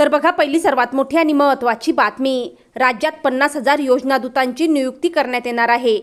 तर बघा पहिली सर्वात मोठी आणि महत्त्वाची बातमी राज्यात पन्नास हजार योजनादूतांची नियुक्ती करण्यात येणार आहे.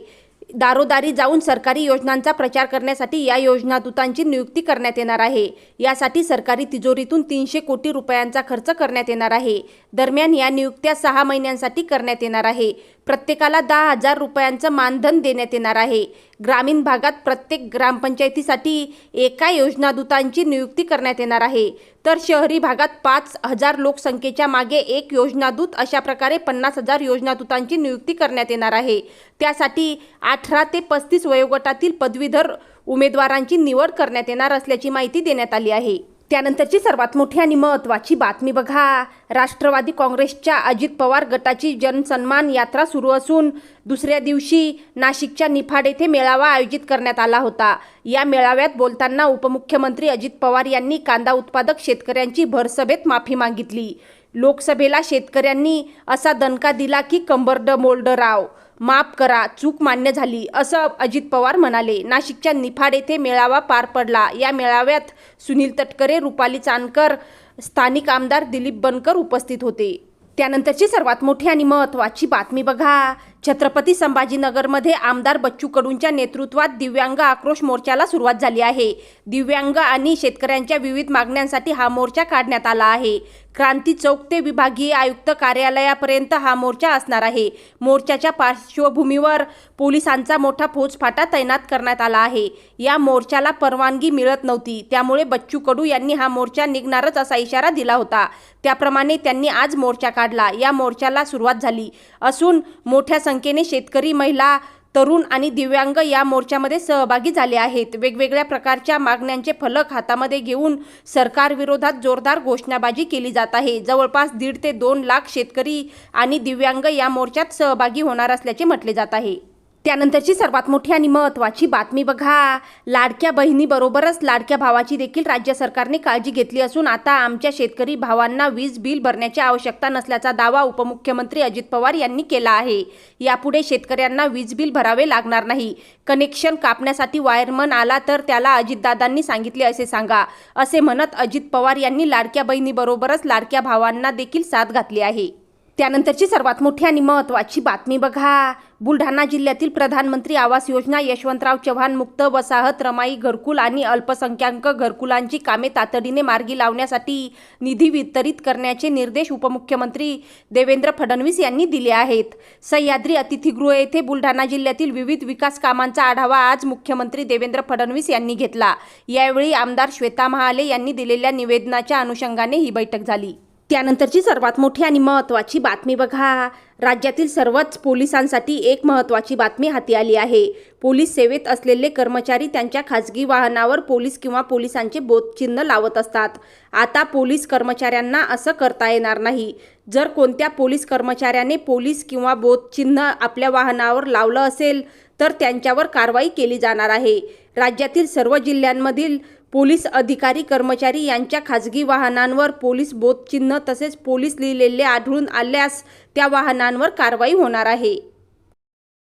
दारोदारी जाऊन सरकारी योजनांचा प्रचार करण्यासाठी या योजनादूतांची नियुक्ती करण्यात येणार आहे. यासाठी सरकारी तिजोरीतून तीनशे कोटी रुपयांचा खर्च करण्यात येणार आहे. दरम्यान या नियुक्त्या सहा महिन्यांसाठी करण्यात येणार आहे. प्रत्येकाला दहा हजार रुपयांचं मानधन देण्यात येणार आहे. ग्रामीण भागात प्रत्येक ग्रामपंचायतीसाठी एका योजनादूतांची नियुक्ती करण्यात येणार आहे. तर शहरी भागात पाच हजार लोकसंख्येच्या मागे एक योजनादूत अशा प्रकारे पन्नास हजार योजनादूतांची नियुक्ती करण्यात येणार आहे. त्यासाठी अठरा ते पस्तीस वयोगटातील पदवीधर उमेदवारांची निवड करण्यात येणार असल्याची माहिती देण्यात आली आहे. त्यानंतरची सर्वात मोठी आणि महत्त्वाची बातमी बघा. राष्ट्रवादी काँग्रेसच्या अजित पवार गटाची जनसन्मान यात्रा सुरू असून दुसऱ्या दिवशी नाशिकच्या निफाड येथे मेळावा आयोजित करण्यात आला होता. या मेळाव्यात बोलताना उपमुख्यमंत्री अजित पवार यांनी कांदा उत्पादक शेतकऱ्यांची भरसभेत माफी मागितली. लोकसभेला शेतकऱ्यांनी असा दणका दिला की कंबरड मोल्ड राव. माफ करा चूक मान्य झाली असं अजित पवार म्हणाले. नाशिकच्या निफाड येथे मेळावा पार पडला. या मेळाव्यात सुनील तटकरे रुपाली चानकर स्थानिक आमदार दिलीप बनकर उपस्थित होते. त्यानंतरची सर्वात मोठी आणि महत्त्वाची बातमी बघा. छत्रपती संभाजीनगरमध्ये आमदार बच्चू कडूंच्या नेतृत्वात दिव्यांग आक्रोश मोर्चाला सुरुवात झाली आहे. दिव्यांग आणि शेतकऱ्यांच्या विविध मागण्यांसाठी हा मोर्चा काढण्यात आला आहे. क्रांती चौक ते विभागीय आयुक्त कार्यालयापर्यंत हा मोर्चा असणार आहे. मोर्चाच्या पार्श्वभूमीवर पोलिसांचा मोठा फौजफाटा तैनात करण्यात आला आहे. या मोर्चाला परवानगी मिळत नव्हती. त्यामुळे बच्चू कडू यांनी हा मोर्चा निघणारच असा इशारा दिला होता. त्याप्रमाणे त्यांनी आज मोर्चा काढला. या मोर्चाला सुरुवात झाली. असून मोठ्या संख्येने शेतकरी महिला तरुण आणि दिव्यांग या मोर्चामध्ये सहभागी झाले आहेत. वेगवेगळ्या प्रकारच्या मागण्यांचे फलक हातामध्ये घेऊन सरकारविरोधात जोरदार घोषणाबाजी केली जात आहे. जवळपास दीड ते दोन लाख शेतकरी आणि दिव्यांग या मोर्चात सहभागी होणार असल्याचे म्हटले जात आहे. त्यानंतरची सर्वात मोठी आणि महत्त्वाची बातमी बघा. लाडक्या बहिणीबरोबरच लाडक्या भावाची देखील राज्य सरकारने काळजी घेतली असून आता आमच्या शेतकरी भावांना वीज बिल भरण्याची आवश्यकता नसल्याचा दावा उपमुख्यमंत्री अजित पवार यांनी केला आहे. यापुढे शेतकऱ्यांना वीज बिल भरावे लागणार नाही. कनेक्शन कापण्यासाठी वायरमन आला तर त्याला अजितदादांनी सांगितले असे सांगा. असे म्हणत अजित पवार यांनी लाडक्या बहिणीबरोबरच लाडक्या भावांना देखील साथ घातली आहे. त्यानंतरची सर्वात मोठी आणि महत्त्वाची बातमी बघा. बुलढाणा जिल्ह्यातील प्रधानमंत्री आवास योजना यशवंतराव चव्हाण मुक्त वसाहत रमाई घरकुल आणि अल्पसंख्याक घरकुलांची कामे तातडीने मार्गी लावण्यासाठी निधी वितरित करण्याचे निर्देश उपमुख्यमंत्री देवेंद्र फडणवीस यांनी दिले आहेत. सह्याद्री अतिथीगृह येथे बुलढाणा जिल्ह्यातील विविध विकास कामांचा आढावा आज मुख्यमंत्री देवेंद्र फडणवीस यांनी घेतला. यावेळी आमदार श्वेता महाले यांनी दिलेल्या निवेदनाच्या अनुषंगाने ही बैठक झाली. त्यानंतरची सर्वात मोठी आणि महत्त्वाची बातमी बघा. राज्यातील सर्वच पोलिसांसाठी एक महत्त्वाची बातमी हाती आली आहे. पोलीस सेवेत असलेले कर्मचारी त्यांच्या खाजगी वाहनावर पोलीस किंवा पोलिसांचे बोधचिन्ह लावत असतात. आता पोलीस कर्मचाऱ्यांना असं करता येणार नाही. जर कोणत्या पोलीस कर्मचाऱ्याने पोलीस किंवा बोधचिन्ह आपल्या वाहनावर लावलं असेल तर त्यांच्यावर कारवाई केली जाणार आहे. राज्यातील सर्व जिल्ह्यांमधील पोलीस अधिकारी कर्मचारी यांच्या खाजगी वाहनांवर पोलीस बोधचिन्ह तसेच पोलीस लिहिलेले आढळून आल्यास त्या वाहनांवर कारवाई होणार आहे.